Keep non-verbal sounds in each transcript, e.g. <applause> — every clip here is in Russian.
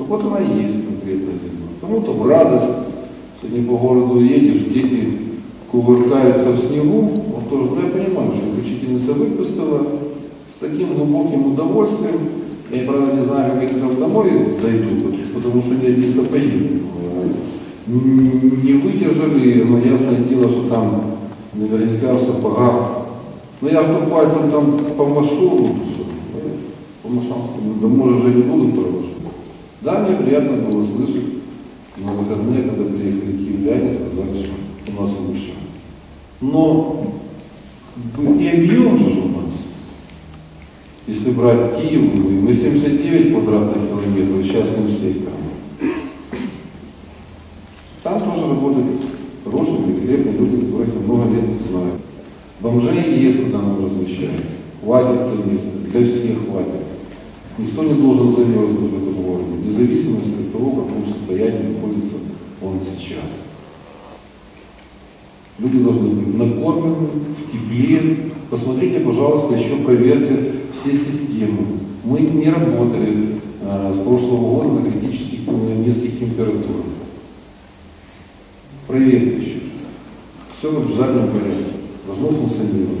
то вот она и есть конкретная зима. Кому-то в радость, сегодня по городу едешь, дети кувыркаются в снегу, вот тоже, ну, я понимаю, что учительница выпустила с таким глубоким удовольствием, я, правда, не знаю, как они там домой дойдут, потому что ни одни сапоги не выдержали, но ясное дело, что там наверняка в сапогах. Ну я что пальцем там помашу, помашал, да может же не буду провожать. Да, мне приятно было слышать на выходные, когда приехали киевляне, сказали, что у нас лучше. Но и объем же у нас. Если брать Киев, мы 79 квадратных километров частным сектором. Там тоже работают хорошие, великолепные люди, которых я много лет знаю. Бомжей есть куда нам размещать. Хватит для места, для всех хватит. Никто не должен замерзнуть в этом городе, вне зависимости от того, в каком состоянии находится он сейчас. Люди должны быть накормлены, в тепле. Посмотрите, пожалуйста, еще проверьте все системы. Мы не работали э, с прошлого года на критических низких температурах. Проверьте еще. Все в обязательном порядке. Должно функционировать.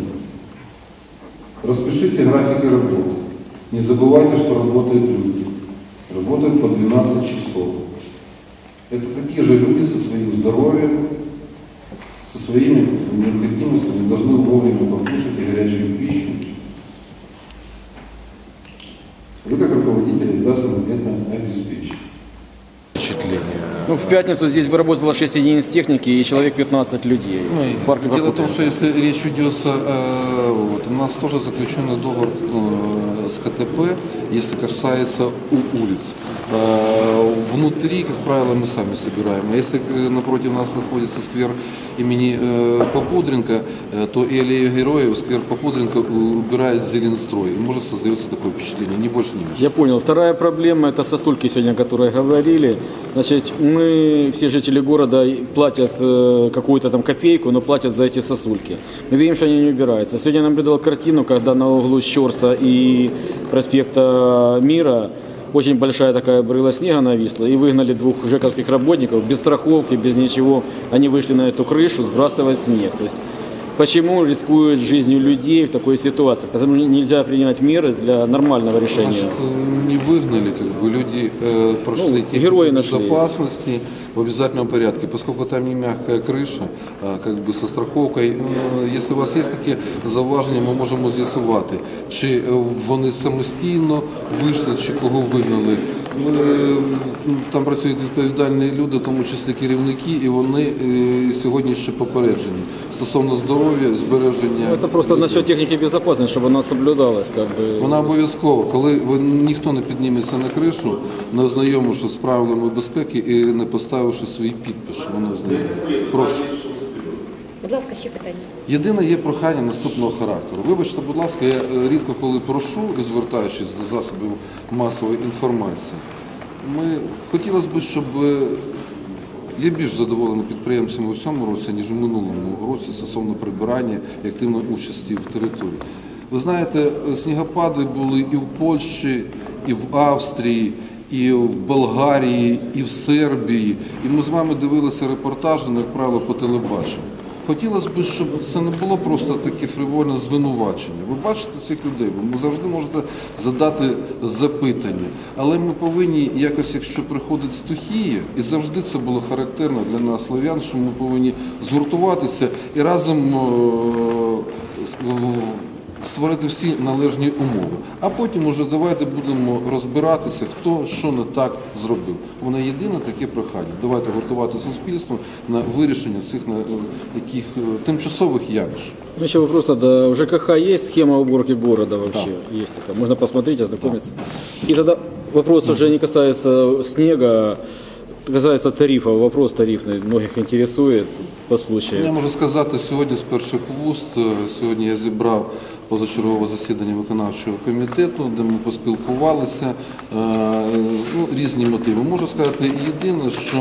Распишите графики работы. Не забывайте, что работают люди. Работают по 12 часов. Это такие же люди со своим здоровьем, со своими необходимостями, должны вовремя покушать и горячую пищу. Вы как руководитель обязаны это обеспечить. впечатление. Ну, в пятницу здесь бы работало 6 единиц техники и человек 15 людей. Ну, в парке Дело в том, что если речь ведется, э, вот, у нас тоже заключенный договор э, с КТП, если касается улиц. Э, внутри, как правило, мы сами собираем. А если э, напротив нас находится сквер имени э, Попудренко, э, то и аллею героев сквер Попудренко убирает Зеленстрой. Может создается такое впечатление, не больше, не меньше. Я понял. Вторая проблема это сосульки сегодня, о которой говорили. Значит, мы, все жители города, платят э, какую-то там копейку, но платят за эти сосульки. Мы видим, что они не убираются. Сегодня я наблюдал картину, когда на углу Щорса и проспекта Мира очень большая такая брыла снега нависла, и выгнали двух жековских работников без страховки, без ничего. Они вышли на эту крышу сбрасывать снег. То есть Почему рискуют жизнью людей в такой ситуации? Потому что нельзя принимать меры для нормального решения. Значит, э, не выгнали, как бы люди э, прошли Ну, технику герои нашлись. безопасности в обязательельном порядке, поскольку там не мягкая крыша, а, как бы со страховкой. Э, Если у вас є такі зауваження, ми можемо з'ясувати, чи е, вони самостійно вийшли, чи кого вигнали. Е, Там працюють відповідальні люди, в тому числі керівники, і вони е, сьогодні ще попереджені стосовно здоров'я, збереження. Ну, Это просто людей. насчет техники безопасности, чтобы она соблюдалась. Как бы. Вона обов'язково, коли ви- ніхто не підніметься на кришу, не ознайомивши з правилами безпеки і не поставивши свій підпис, що воно ознайомиться. Прошу. Будь ласка, ще питання. Єдине є прохання наступного характеру. Вибачте, будь ласка, я е, рідко коли прошу, і звертаючись до засобів масової інформації, хотілося б, щоб е, я більш задоволений підприємцями у цьому році, ніж у минулому році стосовно прибирання і активної участі в території. Ви знаєте, снігопади були і в Польщі, і в Австрії, і в Болгарії, і в Сербії. І ми з вами дивилися репортажі, ну, як правило, по телебаченню. Хотілося б, щоб це не було просто таке фривольне звинувачення. Ви бачите цих людей, ви завжди можете задати запитання. Але ми повинні якось, якщо приходить стихія, і завжди це було характерно для нас, слов'ян, що ми повинні згуртуватися і разом е, створити всі належні умови. А потім уже давайте будемо розбиратися, хто що не так зробив. Воно єдине таке прохання. Давайте гуртувати суспільство на вирішення цих на, е, таких е, тимчасових явищ. Ну, Еще вопрос тогда. В ЖКХ есть схема уборки города вообще? Есть такая. Можно посмотреть, ознакомиться. И тогда вопрос уже не касается снега, касается тарифа. Вопрос тарифный многих интересует по случаю. Я можу сказати сьогодні з перших вуст. е, Сьогодні я зібрав позачергове засідання виконавчого комітету, де ми поспілкувалися. е, Ну, різні мотиви. Можу сказати єдине, що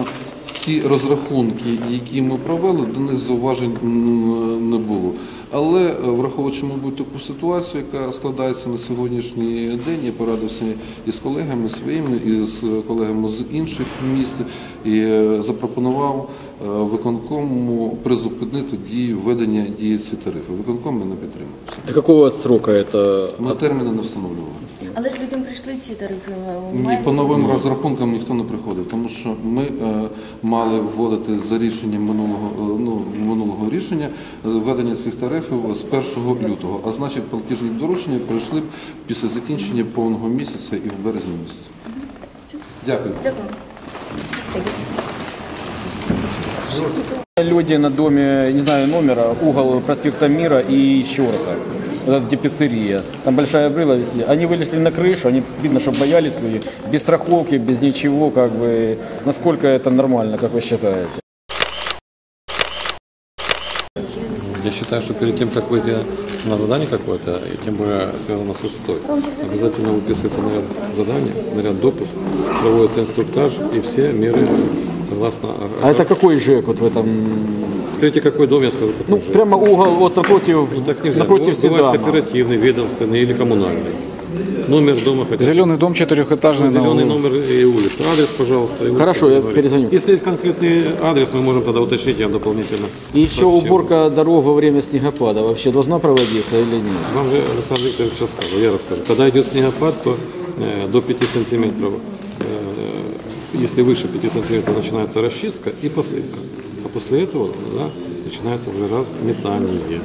ті розрахунки, які ми провели, до них зауважень не було. Але е, враховуючи, мабуть, таку ситуацію, яка складається на сьогоднішній день, я порадився із колегами своїми, і з колегами з інших міст, і е, запропонував виконкому призупинити дію введення дії ці тарифи. Виконком мене підтримав. До какого срока это? Ми терміни не встановлювали. Але ж людям прийшли ці тарифи. Ні, по новим розрахункам ніхто не приходив, тому що ми е, мали вводити за рішенням минулого е, ну, минулого рішення е, введення цих тарифів з 1 лютого. А значить, платіжні доручення прийшли б після закінчення повного місяця і в березні місяці. Дякую. Дякую. Люди на доме, не знаю номера, угол проспекта Мира и Щорса. Это где пиццерия. Там большая брыла висели. Они вылезли на крышу, они, видно, что боялись люди. Без страховки, без ничего, как бы. Насколько это нормально, как вы считаете? Я считаю, что перед тем, как выйти на задание какое-то, и тем более связано с высотой, обязательно выписывается наряд задания, наряд допуск, проводится инструктаж и все меры согласно... А это какой ЖЭК вот в этом? Скажите, какой дом, я скажу, Ну, же. прямо угол вот напротив, Ну, так нельзя. напротив Бывает- Седана. кооперативный, ведомственный или коммунальный. Номер дома хотя бы. Зеленый дом четырехэтажный. на Зеленый углу. номер и улица. Адрес, пожалуйста. и вот Хорошо, я говорить. перезвоню. Если есть конкретный адрес, мы можем тогда уточнить, я вам дополнительно. И еще сообщу. уборка дорог во время снегопада вообще должна проводиться или нет? Вам же Александр Викторович сейчас скажу, я расскажу. Когда идет снегопад, то э, до 5 сантиметров, если выше 5 сантиметров, начинается расчистка и посыпка. А после этого да, начинается уже разметание.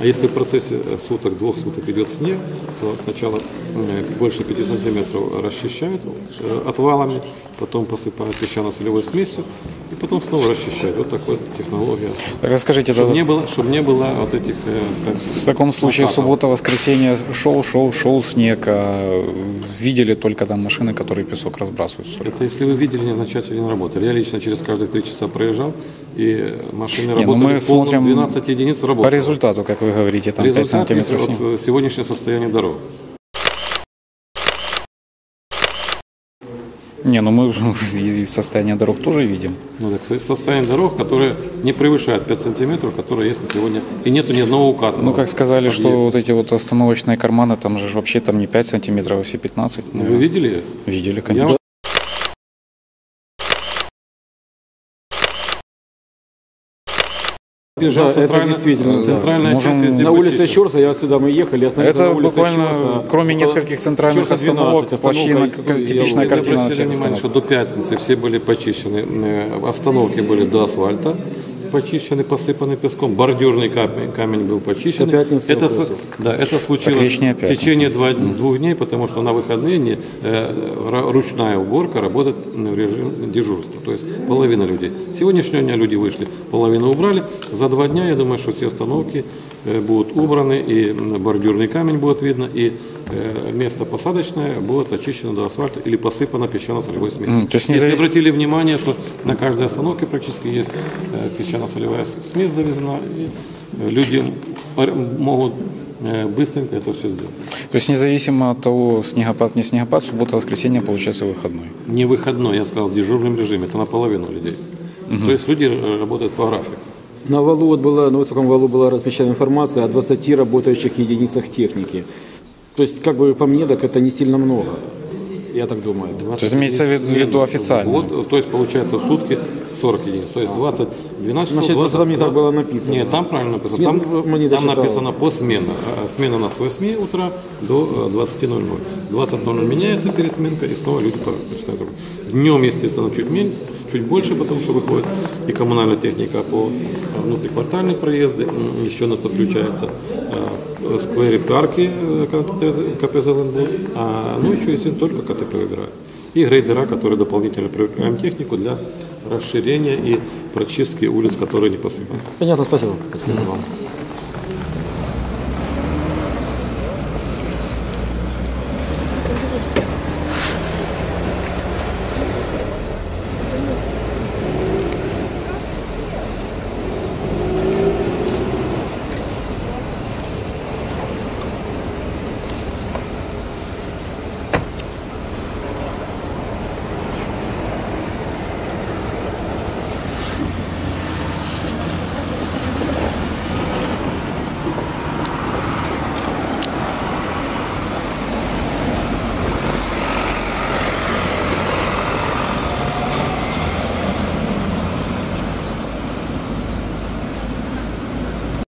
А если в процессе э, суток, двух суток идет снег, то сначала э, больше 5 сантиметров расчищают э, отвалами, потом посыпают песчано-солевой смесью и потом снова расчищают. Вот такая вот технология. Расскажите, Чтобы да, не было, чтобы не было вот этих, э, скажем, в таком случае накатов. суббота, воскресенье шел, шел, шел снег, а видели только там машины, которые песок разбрасывают. соль. Это если вы видели, не означает, что не работали. Я лично через каждые три часа проезжал, и машины Не, ну работали мы смотрим 12 единиц работало. По результату, как вы говорите, там 5 Результат есть сантиметров снега. вот, сегодняшнее состояние дорог. Не, ну мы <laughs> состояние дорог тоже видим. Ну, так, состояние дорог, которые не превышают 5 сантиметров, которые есть на сегодня. И нету ни одного уката. Ну, как сказали, что вот эти вот остановочные карманы, там же вообще там не 5 сантиметров, а все 15. Ну, Вы видели? Видели, Я Бежал Да, это центральная, действительно, да. центральная Можем часть На улице. Щорса, я сюда мы ехали, остановился Это на улице буквально, Щорса. кроме Это нескольких центральных Щорса 12, остановок, и типичная Ялова. картина. Обратили всех внимание, что до пятницы все были почищены, э, остановки были до асфальта, почищены, посыпаны песком, бордюрный камень, камень был почищен. Это, вопросов. с- да, это случилось в пятница. течение два- двух дней, потому что на выходные не, э, ручная уборка работает в режим дежурства, то есть половина людей. Сегодняшнего дня люди вышли, половину убрали. За два дня, я думаю, что все остановки будут убраны, и бордюрный камень будет видно, и э, место посадочное будет очищено до асфальта или посыпано песчано-солевой смесью. То есть Если независ- обратили внимание, что на каждой остановке практически есть э, песчано-солевая смесь завезена, и э, люди могут э, быстренько это все сделать. То есть независимо от того, снегопад, не снегопад, суббота, воскресенье получается выходной. Не выходной, я сказал, в дежурном режиме, это наполовину людей. То есть люди э, работают по графику. На валу вот была, на высоком валу была размещена информация о 20 работающих единицах техники. То есть, как бы по мне, так это не сильно много. Я так думаю. То есть имеется в виду- в виду официально? Вот, то есть получается в сутки 40 единиц. То есть 20, 12 часов. Значит, 20, там не так было написано. Нет, там правильно написано. Смен- Там, там написано посмена. А Смена у нас с 8 утра до э, 20.00. 20.00 меняется пересменка и снова люди по- начинают работать. Днем, естественно, чуть меньше, чуть больше, потому что выходит и коммунальная техника по э, внутриквартальные проезды, еще нас подключается э, скверы, парки э, КПЗ КПЗ «Ленбуд», а, ну еще если только КТП выбирают. И грейдера, которые дополнительно привлекаем технику для расширения и прочистки улиц, которые не посыпаны. Понятно, спасибо. Спасибо вам.